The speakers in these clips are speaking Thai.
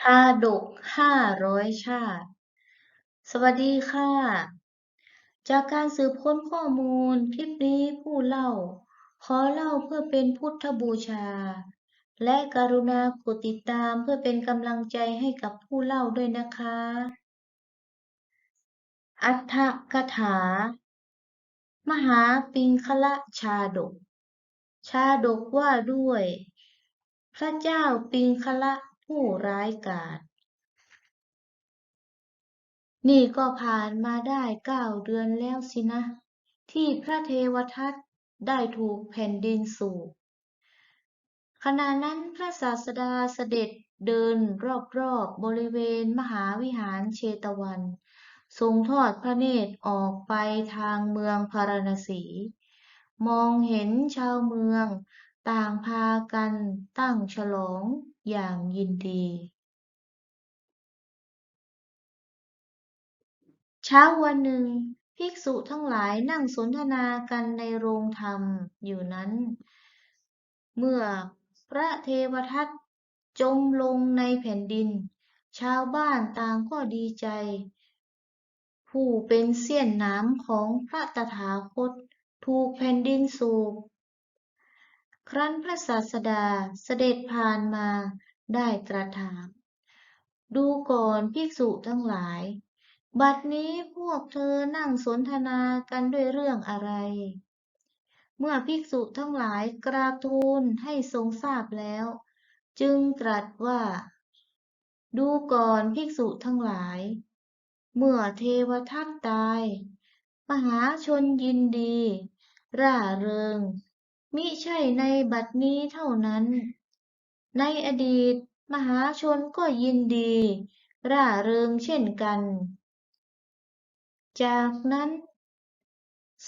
ชาดกห้าร้อยชาติ สวัสดีค่ะ จากการสืบค้นข้อมูลคลิปนี้ผู้เล่า ขอเล่าเพื่อเป็นพุทธบูชา และกรุณากดติดตามเพื่อเป็นกำลังใจให้กับผู้เล่าด้วยนะคะ อัฏฐกถา มหาปิงคละชาดก ชาดกว่าด้วย พระเจ้าปิงคละ ผู้ร้ายกาจนี่ก็ผ่านมาได้เก้าเดือนแล้วสินะ ที่พระเทวทัตได้ถูกแผ่นดินสูบขณะนั้นพระศาสดาเสด็จเดินรอบๆบริเวณมหาวิหารเชตวัน ทรงทอดพระเนตรออกไปทางเมืองพาราณสี มองเห็นชาวเมือง ต่างพากันตั้งฉลองอย่างยินดี เช้าวันหนึ่ง ภิกษุทั้งหลายนั่งสนทนากันในโรงธรรมอยู่นั้น เมื่อพระเทวทัตจมลงในแผ่นดิน ชาวบ้านต่างก็ดีใจ ผู้เป็นเสี้ยนน้ำของพระตถาคต ถูกแผ่นดินสูบ ครั้นพระศาสดาเสด็จผ่านมาได้ตรัสถาม ดูก่อนภิกษุทั้งหลาย บัดนี้พวกเธอนั่งสนทนากันด้วยเรื่องอะไร เมื่อภิกษุทั้งหลายกราบทูลให้ทรงทราบแล้ว จึงตรัสว่า ดูก่อนภิกษุทั้งหลาย เมื่อเทวทัตตาย มหาชนยินดี ร่าเริง มิใช่ในบัดนี้เท่านั้น ในอดีตมหาชนก็ยินดี ร่าเริงเช่นกัน จากนั้น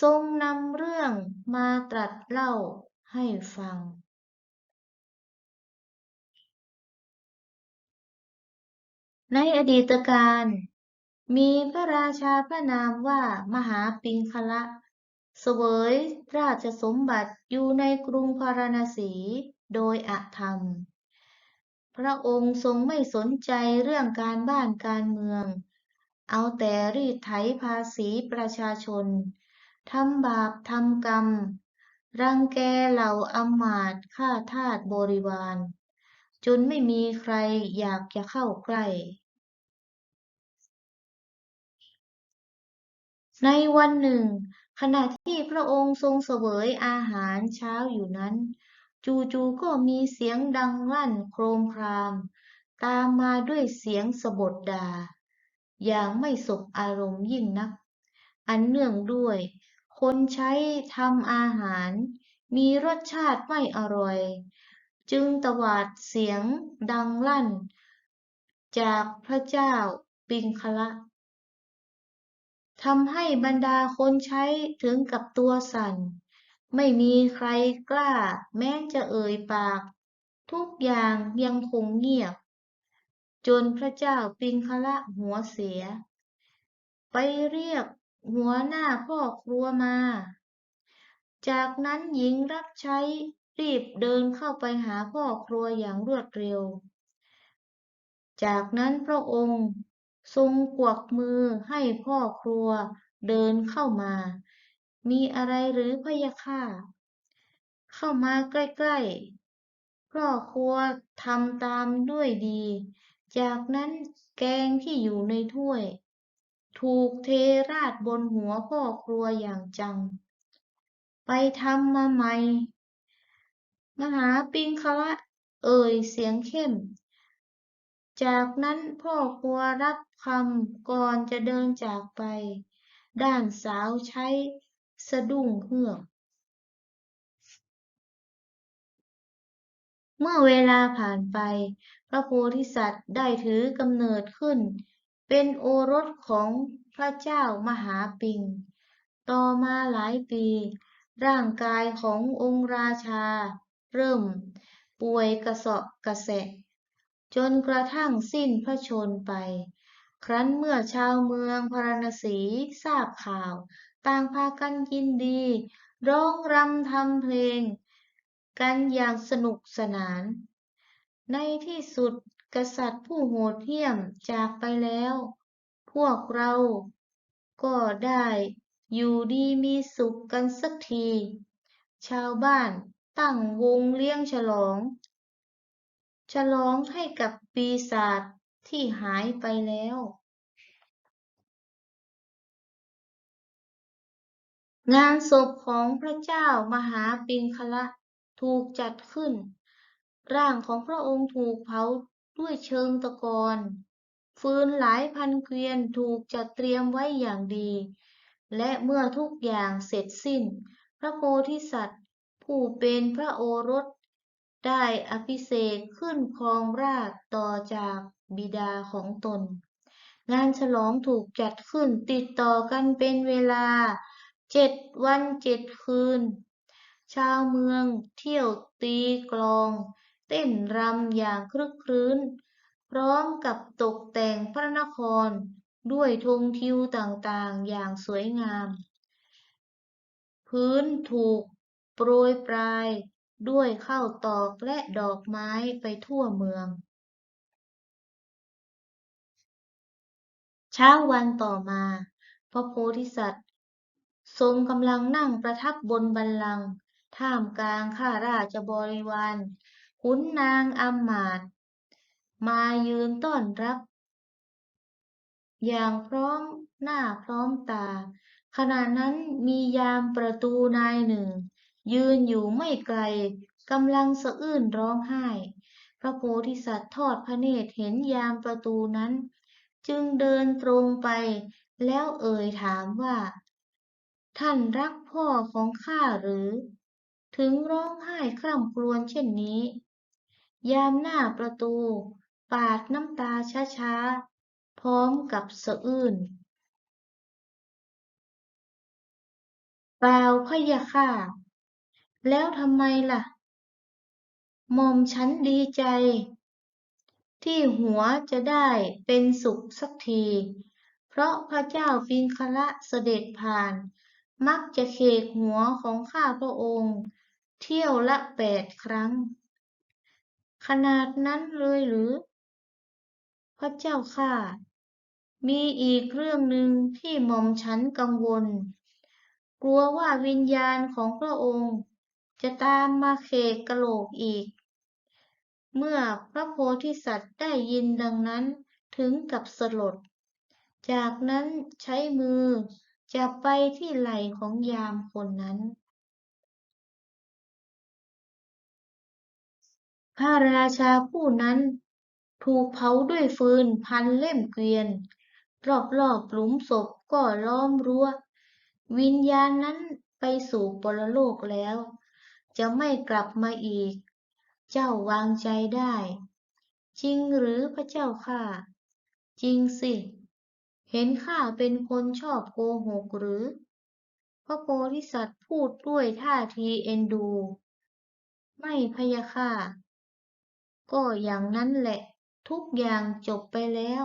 ทรงนำเรื่องมาตรัสเล่าให้ฟัง ในอดีตการ มีพระราชาพระนามว่ามหาปิงคละ เสวยราชสมบัติอยู่ในกรุงพาราณสีโดยอธรรม พระองค์ทรงไม่สนใจเรื่องการบ้านการเมือง เอาแต่รีดไถภาษีประชาชน ทำบาปทำกรรม รังแกเหล่าอมาตย์ข้าทาสบริวาร จนไม่มีใครอยากจะเข้าใกล้ในวันหนึ่ง ขณะที่พระองค์ทรงเสวยอาหารเช้าอยู่นั้น จู่ๆก็มีเสียงดังลั่นโครมคราม ตามมาด้วยเสียงสบถด่าอย่างไม่สบอารมณ์ยิ่งนัก อันเนื่องด้วย คนใช้ทำอาหาร มีรสชาติไม่อร่อย จึงตวาดเสียงดังลั่น จากพระเจ้าปิงคละ ทำให้บรรดาคนใช้ถึงกับตัวสั่น ไม่มีใครกล้าแม้จะเอ่ยปาก ทุกอย่างยังคงเงียบ จนพระเจ้าปิงคละหัวเสีย ไปเรียกหัวหน้าพ่อครัวมา จากนั้นหญิงรับใช้รีบเดินเข้าไปหาพ่อครัวอย่างรวดเร็ว จากนั้นพระองค์ ทรงกวักมือให้พ่อครัวเดินเข้ามา มีอะไรหรือพะยะค่ะ เข้ามาใกล้ๆ พ่อครัวทำตามด้วยดี จากนั้นแกงที่อยู่ในถ้วย ถูกเทราดบนหัวพ่อครัวอย่างจัง ไปทำมาใหม่ มหาปิงคละเอ่ยเสียงเข้ม จากนั้นพ่อครัวรับคำก่อนจะเดินจากไป ด้านสาวใช้สะดุ้งเฮือกเมื่อเวลาผ่านไป พระโพธิสัตว์ได้ถือกำเนิดขึ้น เป็นโอรสของพระเจ้ามหาปิง ต่อมาหลายปี ร่างกายขององค์ราชา เริ่ม ป่วยกระเสาะกระแสะ จนกระทั่งสิ้นพระชนไป ครั้นเมื่อชาวเมืองพาราณสีทราบข่าว ต่างพากันยินดี ร้องรำทำเพลง กันอย่างสนุกสนาน ในที่สุดกษัตริย์ผู้โหดเหี้ยมจากไปแล้ว พวกเราก็ได้อยู่ดีมีสุขกันสักที ชาวบ้านตั้งวงเลี้ยงฉลอง ฉลองให้กับปีศาจที่หายไปแล้ว งานศพของพระเจ้ามหาปิงคละถูกจัดขึ้น ร่างของพระองค์ถูกเผาด้วยเชิงตะกอนฟืนหลายพันเกวียนถูกจัดเตรียมไว้อย่างดี และเมื่อทุกอย่างเสร็จสิ้น พระโพธิสัตว์ ผู้เป็นพระโอรส ได้อภิเษกขึ้นครองราชต่อจากบิดาของตน งานฉลองถูกจัดขึ้นติดต่อกันเป็นเวลาเจ็ดวันเจ็ดคืน ชาวเมืองเที่ยวตีกลอง เต้นรำอย่างครึกครื้น พร้อมกับตกแต่งพระนครด้วยธงทิวต่างๆ อย่างสวยงาม พื้นถูกโปรยปลาย ด้วยข้าวตอกและดอกไม้ไปทั่วเมือง เช้าวันต่อมา พระโพธิสัตว์ ทรงกำลังนั่งประทับบนบัลลังก์ท่ามกลางข้าราชบริวารขุนนางอำมาตย์มายืนต้อนรับ อย่างพร้อมหน้าพร้อมตา ขณะนั้นมียามประตูนายหนึ่ง ยืนอยู่ไม่ไกลกำลังสะอื้นร้องไห้ พระโพธิสัตว์ทอดพระเนตรเห็นยามประตูนั้น จึงเดินตรงไป แล้วเอ่ยถามว่า ท่านรักพ่อของข้าหรือ ถึงร้องไห้คร่ำครวญเช่นนี้ ยามหน้าประตู ปาดน้ำตาช้าๆ พร้อมกับสะอื้นเปล่าพะยะค่ะ แล้วทำไมล่ะหม่อมฉันดีใจ ที่หัวจะได้เป็นสุขสักที เพราะพระเจ้าปิงคละเสด็จผ่าน มักจะเขกหัวของข้าพระองค์ เที่ยวละแปดครั้ง ขนาดนั้นเลยหรือ พระเจ้าค่ะมีอีกเรื่องหนึ่งที่หม่อมฉันกังวล กลัวว่าวิญญาณของพระองค์ จะตามมาเขกกะโหลกอีก เมื่อพระโพธิสัตว์ได้ยินดังนั้นถึงกับสลด จากนั้นใช้มือจับไปที่ไหล่ของยามคนนั้น พระราชาผู้นั้นถูกเผาด้วยฟืนพันเล่มเกวียน รอบๆหลุมศพก็ล้อมรั้ว วิญญาณนั้นไปสู่ปรโลกแล้ว จะไม่กลับมาอีก เจ้าวางใจได้ จริงหรือพระเจ้าค่ะ จริงสิ เห็นข้าเป็นคนชอบโกหกหรือ พระโพธิสัตว์พูดด้วยท่าทีเอ็นดู ไม่พยะค่ะ ก็อย่างนั้นแหละ ทุกอย่างจบไปแล้ว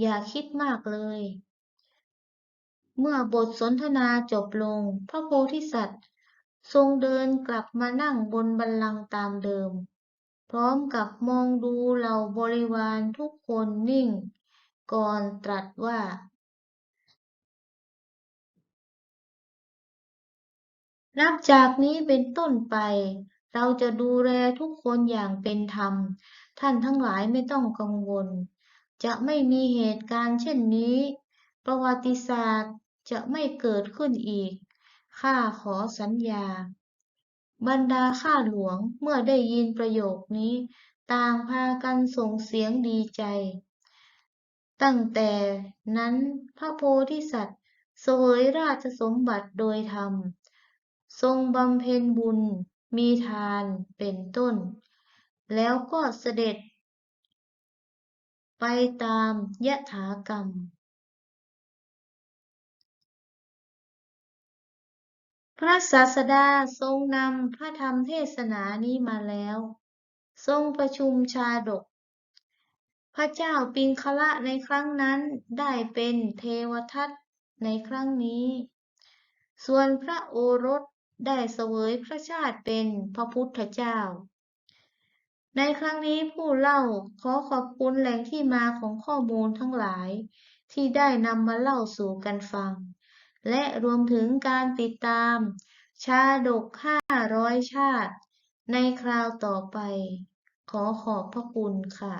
อย่าคิดมากเลยเมื่อบทสนทนาจบลง พระโพธิสัตว์ ทรงเดินกลับมานั่งบนบัลลังก์ตามเดิม พร้อมกับมองดูเหล่าบริวารทุกคนนิ่ง ก่อนตรัสว่า นับจากนี้เป็นต้นไป เราจะดูแลทุกคนอย่างเป็นธรรม ท่านทั้งหลายไม่ต้องกังวล จะไม่มีเหตุการณ์เช่นนี้ ประวัติศาสตร์จะไม่เกิดขึ้นอีก ข้าขอสัญญา บรรดาข้าหลวงเมื่อได้ยินประโยคนี้ ต่างพากันส่งเสียงดีใจ ตั้งแต่นั้นพระโพธิสัตว์เสวยราชสมบัติโดยธรรม ทรงบำเพ็ญบุญ มีทานเป็นต้น แล้วก็เสด็จไปตามยถากรรม พระศาสดาทรงนำพระธรรมเทศนานี้มาแล้ว ทรงประชุมชาดก พระเจ้าปิงคละในครั้งนั้นได้เป็นเทวทัตในครั้งนี้ ส่วนพระโอรสได้เสวยพระชาติเป็นพระพุทธเจ้า ในครั้งนี้ผู้เล่าขอขอบคุณแหล่งที่มาของข้อมูลทั้งหลาย ที่ได้นำมาเล่าสู่กันฟัง และรวมถึงการติดตาม ชาดก 500 ชาติ ในคราวต่อไป ขอขอบพระคุณค่ะ